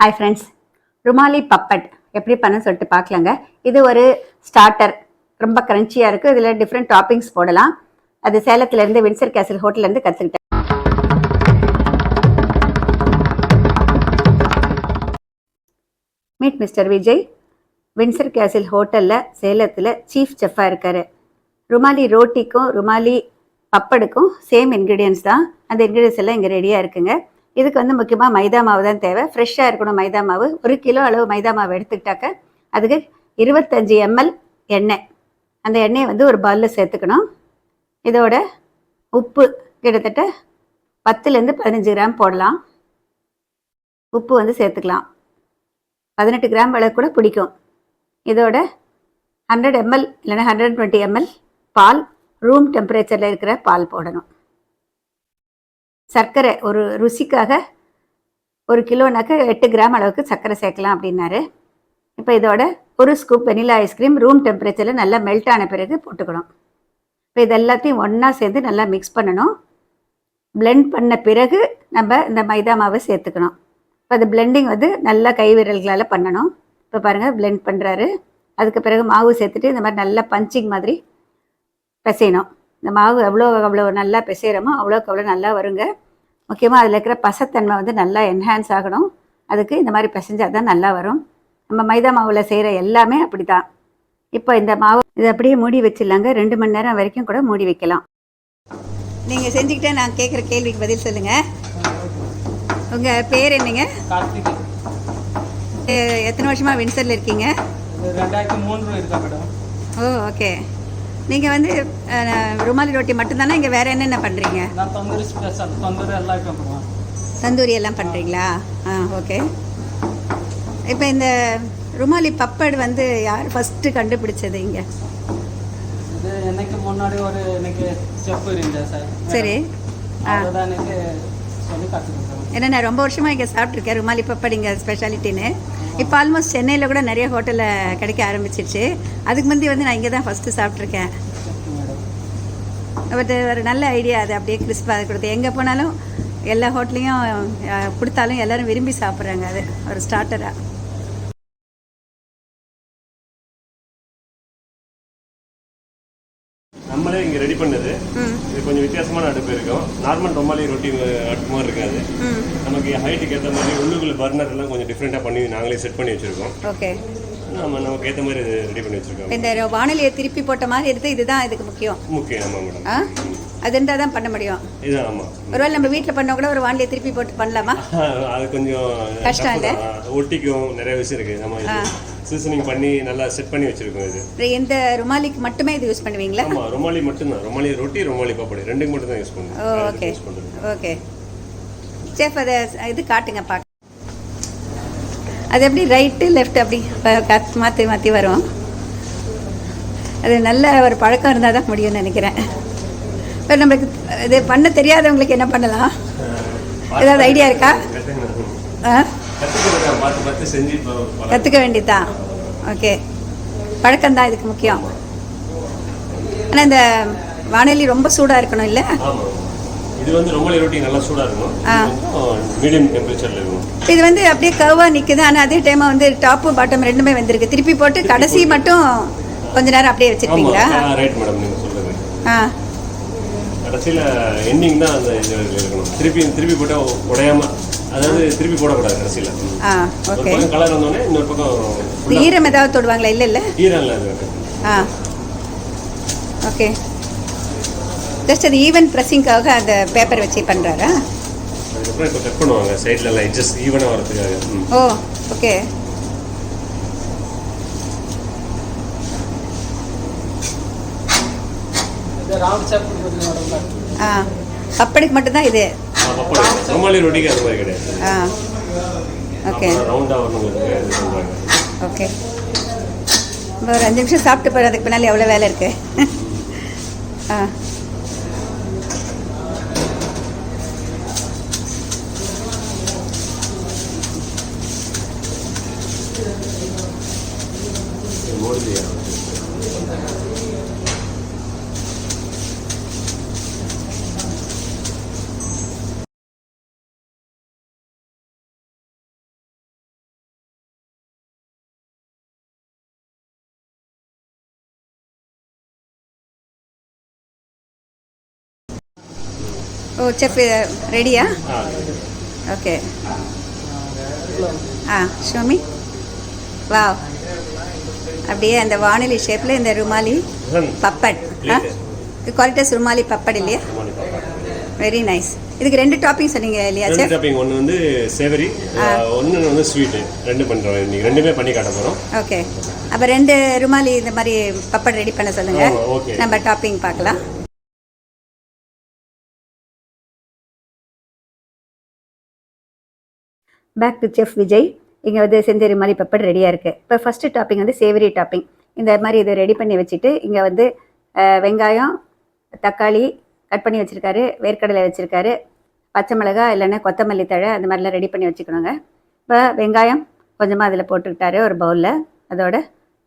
Hi friends rumali puppet. எப்படி பண்ண சொல்லிட்டு பார்க்கலாங்க. இது ஒரு ஸ்டார்டர் ரொம்ப கிரன்ச்சியாக இருக்குது இதில் டிஃப்ரெண்ட் டாப்பிங்ஸ் போடலாம். அது சேலத்துலேருந்து வின்சர் கேசல் ஹோட்டல்லேருந்து கற்றுக்கிட்டேன் meet mister Vijay Windsor Castle ஹோட்டலில் சேலத்தில் சீஃப் செஃப்பாக இருக்கார். ருமாலி ரோட்டிக்கும் ருமாலி பப்படுக்கும் சேம் இன்க்ரீடியன்ஸ் தான். அந்த இன்க்ரீடியன்ஸ் எல்லாம் இங்கே ரெடியாக இருக்குங்க. இதுக்கு வந்து முக்கியமாக மைதா மாவு தான் தேவை. ஃப்ரெஷ்ஷாக இருக்கணும் மைதா மாவு. ஒரு கிலோ அளவு மைதா மாவு எடுத்துக்கிட்டாக்க அதுக்கு இருபத்தஞ்சி எம்எல் எண்ணெய். அந்த எண்ணெயை வந்து ஒரு பவுலில் சேர்த்துக்கணும். இதோட உப்பு கிட்டத்தட்ட பத்துலேருந்து பதினஞ்சு கிராம் போடலாம். உப்பு வந்து சேர்த்துக்கலாம். பதினெட்டு கிராம் அளவு கூட பிடிக்கும். இதோட ஹண்ட்ரட் எம்எல் இல்லைன்னா ஹண்ட்ரட் டுவெண்ட்டி எம்எல் பால் ரூம் டெம்பரேச்சரில் இருக்கிற பால் போடணும். சர்க்கரை ஒரு ருசிக்காக ஒரு கிலோனாக்க எட்டு கிராம் அளவுக்கு சர்க்கரை சேர்க்கலாம் அப்படின்னாரு. இப்போ இதோட ஒரு ஸ்கூப் வெனிலா ஐஸ்கிரீம் ரூம் டெம்பரேச்சரில் நல்லா மெல்ட் ஆன பிறகு போட்டுக்கணும். இப்போ இது எல்லாத்தையும் ஒன்றா சேர்ந்து நல்லா மிக்ஸ் பண்ணணும். பிளெண்ட் பண்ண பிறகு நம்ம இந்த மைதா மாவை சேர்த்துக்கணும். இப்போ அது பிளெண்டிங் வந்து நல்லா கை விரல்களால் பண்ணணும். இப்போ பாருங்கள் பிளெண்ட் பண்ணுறாரு அதுக்கு பிறகு மாவு சேர்த்துட்டு இந்த மாதிரி நல்லா பஞ்சிங் மாதிரி பிசையணும். இந்த மாவு எவ்வளோ அவ்வளோ நல்லா பிசைகிறோமோ அவ்வளோக்கு அவ்வளோ நல்லா வருங்க. முக்கியமாக அதில் இருக்கிற பசத்தன்மை வந்து நல்லா என்ஹான்ஸ் ஆகணும். அதுக்கு இந்த மாதிரி பிசைஞ்சால் தான் நல்லா வரும். நம்ம மைதா மாவில் செய்கிற எல்லாமே அப்படி தான் இப்போ இந்த மாவு இதை அப்படியே மூடி வச்சிடலாங்க. ரெண்டு மணி நேரம் வரைக்கும் கூட மூடி வைக்கலாம். நீங்கள் செஞ்சுக்கிட்டே நான் கேட்குற கேள்விக்கு பதில் சொல்லுங்கள் உங்கள் பேர் என்னங்க? எத்தனை வருஷமாக வின்சரில் இருக்கீங்க? ரெண்டாயிரத்தி மூணு இருக்கா மேடம். ஓ ஓகே. நீங்கள் வந்து ருமாலி ரொட்டி மட்டும்தானே? இங்கே வேறு என்னென்ன பண்ணுறீங்க தொந்தூரி ஸ்பெஷல் தொந்தூரி எல்லாம் தந்தூரி பண்ணுறீங்களா ஆ ஓகே. இப்போ இந்த ருமாலி பப்பட் வந்து யார் ஃபஸ்ட்டு கண்டுபிடிச்சது இங்கே? இது எனக்கு முன்னாடி ஒரு எனக்கு செஃப் இருந்தேன் சார். சரி எனக்கு சொல்லி கற்றுக்கிட்டேன் ஏன்னா நான் ரொம்ப வருஷமாக இங்கே சாப்பிட்ருக்கேன் ருமாலி பப்பட் இங்கே ஸ்பெஷாலிட்டின்னு இப்போ ஆல்மோஸ்ட் சென்னையில் கூட நிறைய ஹோட்டலில் கிடைக்க ஆரம்பிச்சிருச்சு. அதுக்கு முந்தி வந்து நான் இங்கே தான் ஃபஸ்ட்டு சாப்பிட்ருக்கேன் பட் ஒரு நல்ல ஐடியா அது அப்படியே கிறிஸ்பாக கொடுத்து. எங்கே போனாலும் எல்லா ஹோட்டலையும் கொடுத்தாலும் எல்லோரும் விரும்பி சாப்பிட்றாங்க அது ஒரு ஸ்டார்டராக நம்மளே இங்கே ரெடி பண்ணது. இது கொஞ்சம் வித்தியாசமான அடுப்பு இருக்கும். நார்மல் ரொமாலி ரொட்டி அடுப்பு மாதிரி இருக்காது. நமக்கு ஹைட்டுக்கு ஏற்ற மாதிரி உள்ளுக்குள்ள பர்னர் எல்லாம் கொஞ்சம் டிஃப்ரெண்ட்டாக பண்ணி நாங்களே செட் பண்ணி வச்சுருக்கோம். ஓகே நம்ம நமக்கு ஏற்ற மாதிரி ரெடி பண்ணி வச்சுருக்கோம். இந்த வானொலியை திருப்பி போட்ட மாதிரி எடுத்து இதுதான் இதுக்கு முக்கியம். முக்கியம். ஆமாம் மேடம். அது இருந்தால் தான் பண்ண முடியும். இதுதான் ஆமாம் ஒருவேளை நம்ம வீட்டில் பண்ண கூட ஒரு வானொலியை திருப்பி போட்டு பண்ணலாமா? அது கொஞ்சம் கஷ்டம் இல்ல? ஒட்டிக்கும் நிறைய விஷயம் இருக்குது நம்ம சீசனிங் பண்ணி நல்லா செட் பண்ணி வச்சுருக்கோம் இது. இந்த ருமாலிக்கு மட்டுமே இது யூஸ் பண்ணுவீங்களா? ஆமாம் ரொமாலி மட்டும்தான். ரொமாலி ரொட்டி ரொமாலி பாப்படு. ரெண்டுக்கு மட்டும் தான் யூஸ் பண்ணுவோம் ஓகே ஓகே. செஃப் அதை இது காட்டுங்க பார்க்க அது எப்படி ரைட்டு லெஃப்ட் அப்படி மாற்றி மாற்றி வரும். அது நல்ல ஒரு பழக்கம் இருந்தால் தான் முடியும்னு நினைக்கிறேன். இப்போ நம்மளுக்கு இது பண்ண தெரியாதவங்களுக்கு என்ன பண்ணலாம்? ஏதாவது ஐடியா இருக்கா. கற்றுக்க வேண்டியதுதான் ஓகே பழக்கம்தான் இதுக்கு முக்கியம். ஆனால் இந்த வானொலி ரொம்ப சூடாக இருக்கணும் இல்லை? இது வந்து ரொமாலி ரொட்டி நல்லா சூடாக இருக்கும் ஆ. மீடியம் டெம்பரேச்சரில் இருக்கும் இது வந்து அப்படியே கர்வாக நிற்குது ஆனால் அதே டைம் வந்து டாப்பு பாட்டம் ரெண்டுமே வந்திருக்கு. திருப்பி போட்டு கடைசி மட்டும் கொஞ்ச நேரம் அப்படியே வச்சிருப்பீங்களா? ரைட் மேடம் நீங்கள் சொல்கிறது ஆ. கடைசியில் எண்டிங் தான் அந்த இது இருக்கணும். திருப்பி திருப்பி போட்டால் உடையாம அதாவது திருப்பி போடக்கூடாது கடைசியில். ஆ ஓகே கலர் வந்தோடனே இன்னொரு பக்கம் ஈரம் ஏதாவது தொடுவாங்களா? இல்லை இல்லை? ஈரம் இல்லை அது ஆ ஓகே ஜஸ்ட் அது ஈவன் ப்ரெஸ்ஸிங்காக அந்த பேப்பர் வச்சு பண்ணுறாரா அதுக்கப்புறம் இப்போ கட் பண்ணுவாங்க சைடில் எல்லாம் ஜஸ்ட் ஈவனாக வரதுக்காக. ஓ ஓகே இது ரவுண்ட் ஷேப் கொடுக்குறது மேடம் ஆ பப்படிக்கு மட்டும்தான் இது? ஆ, பப்படம். ரொமாலி ரொட்டிக்கு அது மாதிரி கிடையாது. ஆ ஓகே. ரவுண்டாக ஓகே. இப்போ ஒரு அஞ்சு நிமிஷம் சாப்பிட்டு போகிறதுக்கு பின்னால் எவ்வளோ வேலை இருக்கு? ஆ. ஓ செஃப் ரெடியா ஓகே ஆ. ஷோமி வா அப்படியே அந்த வானிலை ஷேப்பில் இந்த ருமாலி. பப்பட். குவாலிட்டஸ் ருமாலி பப்பட் இல்லையா. வெரி நைஸ் இதுக்கு ரெண்டு டாப்பிங் சொன்னீங்க இல்லையா செஃப் டாப்பிங் ஒன்று வந்து சேவரி ஒன்று வந்து ஸ்வீட்டு ரெண்டு பண்ணுறோம் இன்னைக்கு. ரெண்டுமே பண்ணி காட்ட போகிறோம் ஓகே அப்போ ரெண்டு ருமாலி இந்த மாதிரி பப்பட் ரெடி பண்ண சொல்லுங்க. ஆமா, okay. நம்ம டாப்பிங் பார்க்கலாம். பேக் டு செஃப் விஜய் இங்கே வந்து செஞ்சேரி மாதிரி பப்பட் ரெடியாக இருக்குது இப்போ ஃபஸ்ட்டு டாப்பிங் வந்து சேவரி டாப்பிங் இந்த மாதிரி இதை ரெடி பண்ணி வச்சுட்டு இங்கே வந்து வெங்காயம் தக்காளி கட் பண்ணி வச்சுருக்காரு. வேர்க்கடலை வச்சுருக்காரு. பச்சை மிளகா இல்லைன்னா கொத்தமல்லி தழை அந்த மாதிரிலாம் ரெடி பண்ணி வச்சுக்கணுங்க. இப்போ வெங்காயம் கொஞ்சமாக அதில் போட்டுக்கிட்டாரு ஒரு பவுலில் அதோட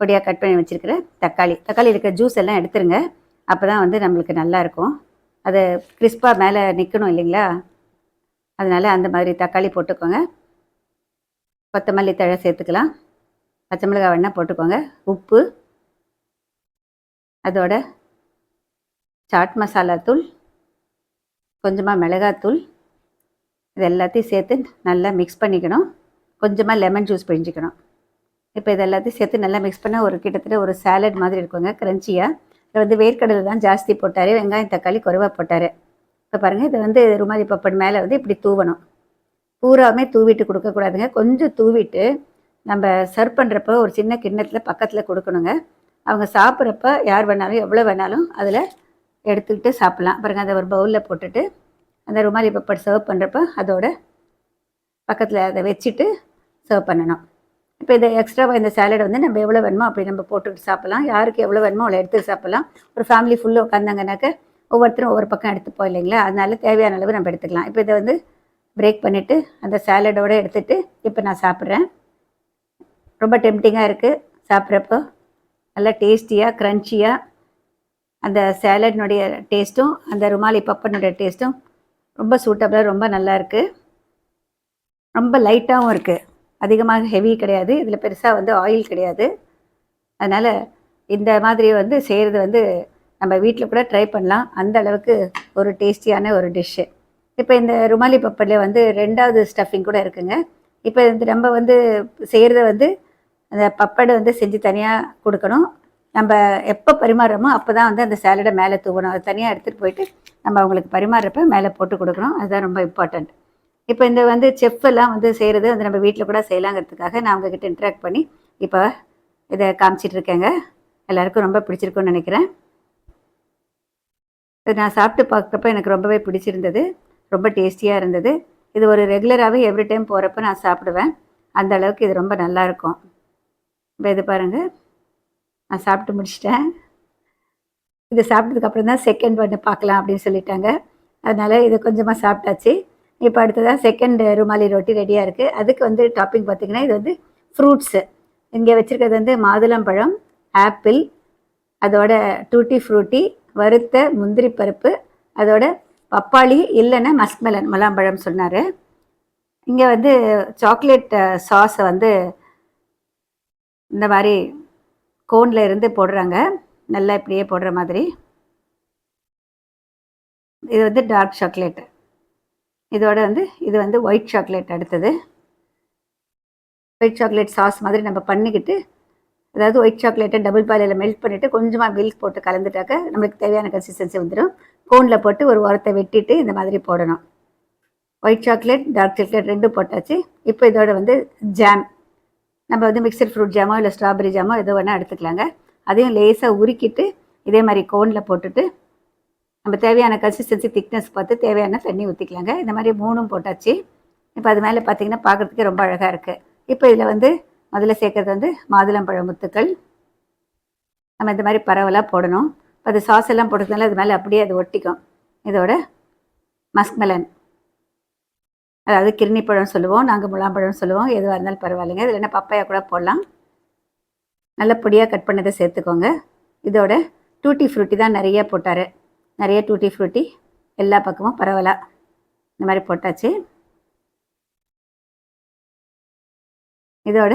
பொடியாக கட் பண்ணி வச்சுருக்கிற தக்காளி. தக்காளி இருக்கிற ஜூஸ் எல்லாம் எடுத்துருங்க. அப்போ தான் வந்து நம்மளுக்கு நல்லாயிருக்கும் அது கிறிஸ்பாக மேலே நிற்கணும் இல்லைங்களா? அதனால் அந்த மாதிரி தக்காளி போட்டுக்கோங்க. கொத்தமல்லி தழை சேர்த்துக்கலாம். பச்சை மிளகாய் வேணால் போட்டுக்கோங்க. உப்பு அதோட சாட் மசாலா தூள் கொஞ்சமாக மிளகாத்தூள் இது எல்லாத்தையும் சேர்த்து நல்லா மிக்ஸ் பண்ணிக்கணும். கொஞ்சமாக லெமன் ஜூஸ் பிழிஞ்சிக்கணும். இப்போ இது எல்லாத்தையும் சேர்த்து நல்லா மிக்ஸ் பண்ணால் ஒரு கிட்டத்தட்ட ஒரு சாலட் மாதிரி இருக்குங்க க்ரன்ச்சியாக இதில் வந்து வேர்க்கடலை தான் ஜாஸ்தி போட்டார் வெங்காயம் தக்காளி குறைவாக போட்டார். இப்போ பாருங்கள் இது வந்து ருமாலி இப்போ மேலே வந்து இப்படி தூவணும். பூராமே தூவிட்டு கொடுக்கக்கூடாதுங்க. கொஞ்சம் தூவிட்டு நம்ம சர்வ் பண்ணுறப்ப ஒரு சின்ன கிண்ணத்தில் பக்கத்தில் கொடுக்கணுங்க. அவங்க சாப்பிட்றப்ப யார் வேணாலும் எவ்வளோ வேணாலும் அதில் எடுத்துக்கிட்டு சாப்பிட்லாம். பாருங்கள் அதை ஒரு பவுலில் போட்டுட்டு அந்த ருமாலி பப்பட் சர்வ் பண்ணுறப்ப அதோட பக்கத்தில் அதை வச்சுட்டு சர்வ் பண்ணணும். இப்போ இந்த எக்ஸ்ட்ராவாக இந்த சாலட் வந்து நம்ம எவ்வளோ வேணுமோ அப்படி நம்ம போட்டுக்கிட்டு சாப்பிட்லாம். யாருக்கு எவ்வளோ வேணுமோ அவ்வளோ எடுத்து சாப்பிட்லாம். ஒரு ஃபேமிலி ஃபுல்லாக உட்காந்தாங்கனாக்க ஒவ்வொருத்தரும் ஒவ்வொரு பக்கம் எடுத்துப்போம் இல்லைங்களா? அதனால தேவையான அளவு நம்ம எடுத்துக்கலாம். இப்போ இதை வந்து பிரேக் பண்ணிவிட்டு அந்த சாலடோடு எடுத்துகிட்டு இப்போ நான் சாப்பிட்றேன். ரொம்ப டெம்டிங்காக இருக்குது சாப்பிட்றப்போ நல்லா டேஸ்டியாக க்ரன்ச்சியாக அந்த சேலட்னுடைய டேஸ்ட்டும் அந்த ருமாலி பப்பனுடைய டேஸ்ட்டும் ரொம்ப சூட்டபிளாக ரொம்ப நல்லா இருக்குது ரொம்ப லைட்டாகவும் இருக்குது அதிகமாக ஹெவி கிடையாது. இதில் பெருசாக வந்து ஆயில் கிடையாது. அதனால் இந்த மாதிரி வந்து செய்கிறது வந்து நம்ம வீட்டில் கூட ட்ரை பண்ணலாம். அந்த அளவுக்கு ஒரு டேஸ்டியான ஒரு டிஷ்ஷு இப்போ இந்த ருமாலி பப்படில் வந்து ரெண்டாவது ஸ்டஃபிங் கூட இருக்குங்க. இப்போ இந்த நம்ம வந்து செய்கிறத வந்து அந்த பப்படை வந்து செஞ்சு தனியாக கொடுக்கணும். நம்ம எப்போ பரிமாறுறோமோ அப்போ தான் வந்து அந்த சேலடை மேலே தூவணும். அதை தனியாக எடுத்துகிட்டு போயிட்டு நம்ம அவங்களுக்கு பரிமாறுறப்ப மேலே போட்டு கொடுக்கணும். அதுதான் ரொம்ப இம்பார்ட்டண்ட் இப்போ இந்த வந்து செஃப் எல்லாம் வந்து செய்கிறது வந்து நம்ம வீட்டில் கூட செய்யலாங்கிறதுக்காக நான் உங்ககிட்ட இன்ட்ராக்ட் பண்ணி இப்போ இதை காமிச்சிட்டு இருக்கேங்க. எல்லாருக்கும் ரொம்ப பிடிச்சிருக்குன்னு நினைக்கிறேன். இது நான் சாப்பிட்டு பார்க்குறப்ப எனக்கு ரொம்பவே பிடிச்சிருந்தது. ரொம்ப டேஸ்டியாக இருந்தது. இது ஒரு ரெகுலராகவே எவ்ரி டைம் போகிறப்ப நான் சாப்பிடுவேன். அந்த அளவுக்கு இது ரொம்ப நல்லா இருக்கும். இப்போ இது பாருங்கள் நான் சாப்பிட்டு முடிச்சிட்டேன். இது சாப்பிட்டதுக்கப்புறம் தான் செகண்ட் ஒன்று பார்க்கலாம் அப்படின்னு சொல்லிட்டாங்க. அதனால் இது கொஞ்சமாக சாப்பிட்டாச்சு. இப்போ அடுத்ததாக செகண்ட் ருமாலி ரொட்டி ரெடியாக இருக்குது அதுக்கு வந்து டாப்பிங் பார்த்திங்கன்னா இது வந்து ஃப்ரூட்ஸு இங்கே வச்சுருக்கிறது வந்து மாதுளம்பழம் ஆப்பிள் அதோட டூட்டி ஃப்ரூட்டி வறுத்த முந்திரி பருப்பு அதோட பப்பாளி இல்லைன்னா மஸ்மெலன் மலாம்பழம் சொன்னார். இங்கே வந்து சாக்லேட் சாஸை வந்து இந்த மாதிரி கோனில் இருந்து போடுறாங்க. நல்லா இப்படியே போடுற மாதிரி. இது வந்து டார்க் சாக்லேட்டு. இதோட வந்து இது வந்து ஒயிட் சாக்லேட் அடுத்தது. ஒயிட் சாக்லேட் சாஸ் மாதிரி நம்ம பண்ணிக்கிட்டு அதாவது ஒயிட் சாக்லேட்டை டபுள் பாலில் மெல்ட் பண்ணிவிட்டு கொஞ்சமாக மில்க் போட்டு கலந்துட்டாக்க நம்மளுக்கு தேவையான கன்சிஸ்டன்சி வந்துடும் கோனில் போட்டு ஒரு உரத்தை வெட்டிட்டு இந்த மாதிரி போடணும். ஒயிட் சாக்லேட் டார்க் சாக்லேட் ரெண்டும் போட்டாச்சு. இப்போ இதோட வந்து ஜாம் நம்ம வந்து மிக்சர் ஃப்ரூட் ஜாமோ இல்லை ஸ்ட்ராபெரி ஜாமோ எதோ வேணால் எடுத்துக்கலாங்க. அதையும் லேசாக உருக்கிட்டு இதே மாதிரி கோனில் போட்டுட்டு நம்ம தேவையான கன்சிஸ்டன்சி திக்னஸ் பார்த்து தேவையான தண்ணி ஊற்றிக்கலாங்க இந்த மாதிரி மூணும் போட்டாச்சு. இப்போ அது மேலே பார்த்தீங்கன்னா பார்க்குறதுக்கே ரொம்ப அழகாக இருக்குது இப்போ இதில் வந்து முதல்ல சேர்க்கறது வந்து மாதுளம்பழ முத்துக்கள். நம்ம இந்த மாதிரி பரவலாக போடணும். இப்போ அது சாஸ் எல்லாம் போட்டதுனால அது மேலே அப்படியே அது ஒட்டிக்கும். இதோட மஸ்க்மெலன் அதாவது கிருணி பழம் சொல்லுவோம் நாங்கள் முலாம்பழம் சொல்லுவோம். எதுவாக இருந்தாலும் பரவாயில்லைங்க. இதில் என்ன பப்பாயா கூட போடலாம். நல்ல பொடியாக கட் பண்ணதை சேர்த்துக்கோங்க. இதோட டூட்டி ஃப்ரூட்டி தான் நிறைய போட்டார். நிறைய டூட்டி ஃப்ரூட்டி எல்லா பக்கமும் பரவலாக இந்த மாதிரி போட்டாச்சு. இதோட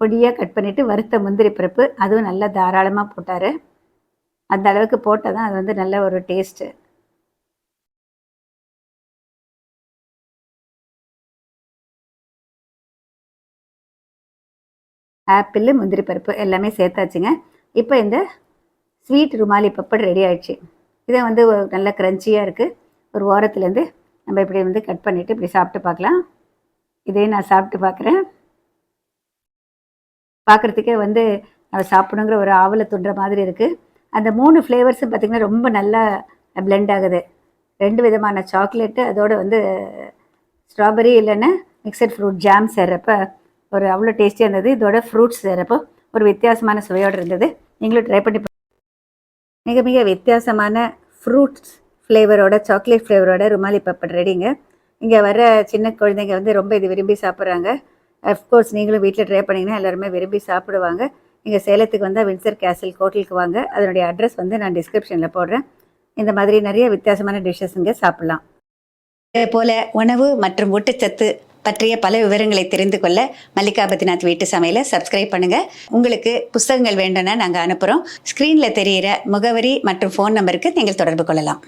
பொடியாக கட் பண்ணிவிட்டு வறுத்த முந்திரி பருப்பு அதுவும் நல்லா தாராளமாக போட்டார். அந்த அளவுக்கு போட்டால் தான் அது வந்து நல்ல ஒரு டேஸ்ட்டு. ஆப்பிள் முந்திரி பருப்பு எல்லாமே சேர்த்தாச்சுங்க. இப்போ இந்த ஸ்வீட் ருமாலி பப்பட் ரெடி ஆயிடுச்சு. இதை வந்து நல்ல க்ரன்ச்சியாக இருக்குது ஒரு ஓரத்துலேருந்து நம்ம இப்படி வந்து கட் பண்ணிவிட்டு இப்படி சாப்பிட்டு பார்க்கலாம். இதையும் நான் சாப்பிட்டு பார்க்குறேன். பார்க்குறதுக்கே வந்து நம்ம சாப்பிடணுங்கிற ஒரு ஆவலை தூண்டுற மாதிரி இருக்குது அந்த மூணு ஃப்ளேவர்ஸும் பார்த்திங்கன்னா ரொம்ப நல்லா பிளெண்ட் ஆகுது. ரெண்டு விதமான சாக்லேட்டு அதோட வந்து ஸ்ட்ராபெரி இல்லைன்னா மிக்சட் ஃப்ரூட் ஜாம் சேர்றப்ப ஒரு அவ்வளோ டேஸ்டியாக இருந்தது. இதோட ஃப்ரூட்ஸ் சேர்றப்போ ஒரு வித்தியாசமான சுவையோடு இருந்தது. நீங்களும் ட்ரை பண்ணி மிக மிக வித்தியாசமான ஃப்ரூட்ஸ் ஃப்ளேவரோட சாக்லேட் ஃப்ளேவரோட ருமாலி பப்பட் ரெடிங்க இங்கே வர சின்ன குழந்தைங்க வந்து ரொம்ப இது விரும்பி சாப்பிட்றாங்க. அஃப்கோர்ஸ் நீங்களும் வீட்டில் ட்ரை பண்ணிங்கன்னா எல்லாருமே விரும்பி சாப்பிடுவாங்க. இங்கே சேலத்துக்கு வந்தால் வின்சர் கேசல் ஹோட்டலுக்கு வாங்க. அதனுடைய அட்ரஸ் வந்து நான் டிஸ்கிரிப்ஷனில் போடுறேன். இந்த மாதிரி நிறைய வித்தியாசமான டிஷ்ஷஸ் இங்கே சாப்பிட்லாம். இதே போல உணவு மற்றும் ஊட்டச்சத்து பற்றிய பல விவரங்களை தெரிந்து கொள்ள மல்லிகா பத்ரிநாத் வீட்டு சமையலை சப்ஸ்கிரைப் பண்ணுங்கள் உங்களுக்கு புஸ்தகங்கள் வேண்டும்னா நாங்கள் அனுப்புகிறோம் ஸ்க்ரீனில் தெரிகிற முகவரி மற்றும் ஃபோன் நம்பருக்கு நீங்கள் தொடர்பு கொள்ளலாம்.